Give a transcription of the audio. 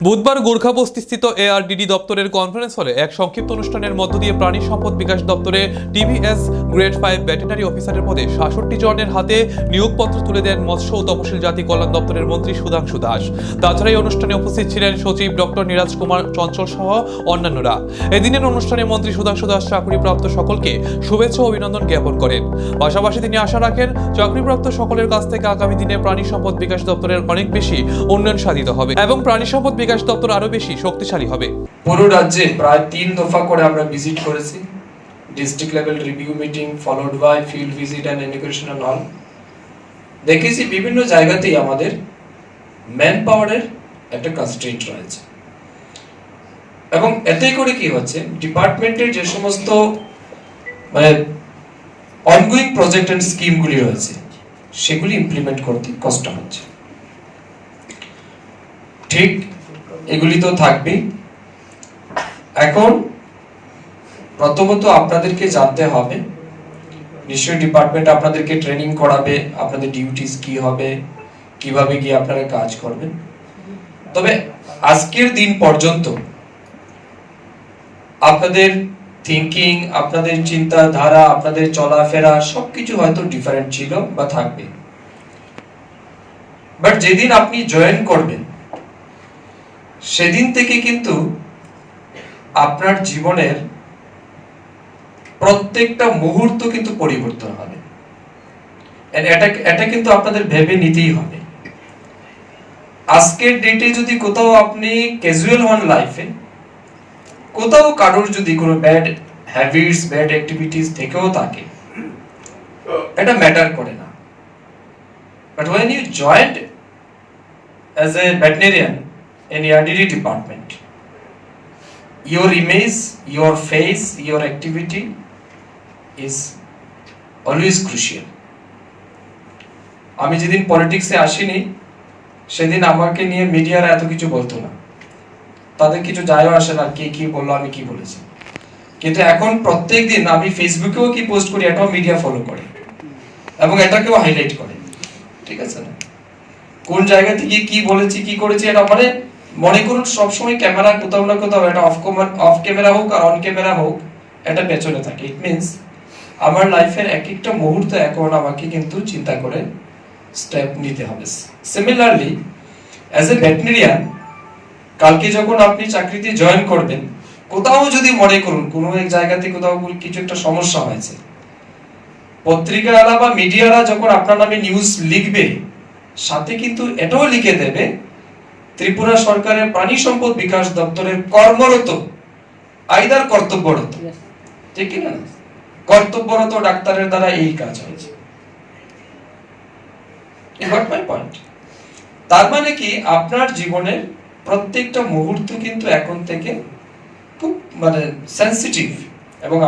বুধবার গোর্খাবস্তিস্থিত এআরডিডি দপ্তরের কনফারেন্স হলে এক সংক্ষিপ্ত অনুষ্ঠানের মধ্য দিয়ে প্রাণী সম্পদ বিকাশ দপ্তরে টিভিএস গ্রেড ফাইভ ভেটেনারি অফিসারের পদে সাতষট্টি জনের হাতে নিয়োগপত্র তুলে দেন মৎস্য ও তপশিল জাতি কল্যাণ দপ্তরের মন্ত্রী সুধাংশু দাস। তাছাড়া এই অনুষ্ঠানে উপস্থিত ছিলেন সচিব ডক্টর নীরাজ কুমার চঞ্চল সহ অন্যান্যরা। এদিনের অনুষ্ঠানে মন্ত্রী সুধাংশু দাস চাকরিপ্রাপ্ত সকলকে শুভেচ্ছা ও অভিনন্দন জ্ঞাপন করেন। পাশাপাশি তিনি আশা রাখেন চাকরিপ্রাপ্ত সকলের কাছ থেকে আগামী দিনে প্রাণী সম্পদ বিকাশ দপ্তরের অনেক বেশি উন্নয়ন সাধিত হবে এবং প্রাণী সম্পদ বিকাশ দপ্তর আরও বেশি শক্তিশালী হবে। পুরো রাজ্যে প্রায় তিন দফা করে আমরা ভিজিট করেছি। District level review meeting followed by field visit and inauguration and all দেখেছি বিভিন্ন জায়গাতেই আমাদের ম্যান পাওয়ারের একটা কনস্ট্রেন্ট রয়েছে। এবং এতে করে কি হচ্ছে ডিপার্টমেন্টের যে সমস্ত মানে অনগোয়িং প্রজেক্ট অ্যান্ড স্কিমগুলি রয়েছে, সেগুলি ইমপ্লিমেন্ট করতে কষ্ট হচ্ছে। ঠিক এগুলি তো থাকবেই। এখন প্রথমত আপনাদেরকে জানতে হবে, নিশ্চয়ই ডিপার্টমেন্ট আপনাদেরকে ট্রেনিং করাবে, আপনাদের ডিউটিস কি হবে, কীভাবে গিয়ে আপনারা কাজ করবেন। তবে আজকের দিন পর্যন্ত আপনাদের থিঙ্কিং আপনাদের চিন্তাধারা, আপনাদের চলাফেরা সবকিছু হয়তো ডিফারেন্ট ছিল বা থাকবে। বাট যেদিন আপনি জয়েন করবেন, সেদিন থেকে কিন্তু আপনার জীবনের প্রত্যেকটা মুহূর্ত কিন্তু পরিবর্তন হবে। এটা এটা কিন্তু আপনাদের ভেবে নিতেই হবে। আজকের ডেটে যদি কোথাও আপনি ক্যাজুয়াল হন লাইফে কোথাও কারোর যদি কোনো ব্যাড হ্যাবিটস ব্যাড অ্যাক্টিভিটিস থেকেও থাকে এটা ম্যাটার করে না। But when you joined as a veterinarian in RDD department Your image, your face, your activity is always crucial. আমি যেদিন পলিটিক্সে আসিনি, সেদিন আমাকে নিয়ে মিডিয়ারা এত কিছু বলতো না। তাদের কিছু যায়ও আসে না, কে কি বলল, আমি কি বলেছি। কিন্তু এখন প্রত্যেক দিন আমি ফেসবুকেও কি পোস্ট করি, এটাও মিডিয়া ফলো করে। এবং এটাকেও হাইলাইট করে। ঠিক আছে না? কোন জায়গা থেকে কি বলেছি, কি করেছি, এটা মানে মনে করুন, সবসময় ক্যামেরা কোথাও না কোথাও, এটা অফ অফ ক্যামেরা হোক আর অন ক্যামেরা হোক, এটা পেছনে থাকে। ইট মিনস আমার লাইফের এক একটা মুহূর্ত এখন আমাকে কিন্তু চিন্তা করে স্টেপ নিতে হবে। সিমিলারলি অ্যাজ এ ভেটেরিয়ান কালকে যখন আপনি চাকরিতে জয়েন করবেন কোথাও যদি মনে করুন কোনো এক জায়গাতে কোথাও কিছু একটা সমস্যা হয়েছে পত্রিকাওয়ালা বা মিডিয়ারা যখন আপনার নামে নিউজ লিখবে সাথে কিন্তু এটাও লিখে দেবে ত্রিপুরা সরকারের প্রাণী সম্পদ বিকাশ দপ্তরের কর্মরত আইদার কর্তব্যরত। ঠিক না? কর্তব্যরত ডাক্তারের দ্বারা এই কাজ হয়েছে। পয়েন্ট তার মানে কি? আপনার জীবনের প্রত্যেকটা মুহূর্ত কিন্তু এখন থেকে খুব মানে সেন্সিটিভ এবং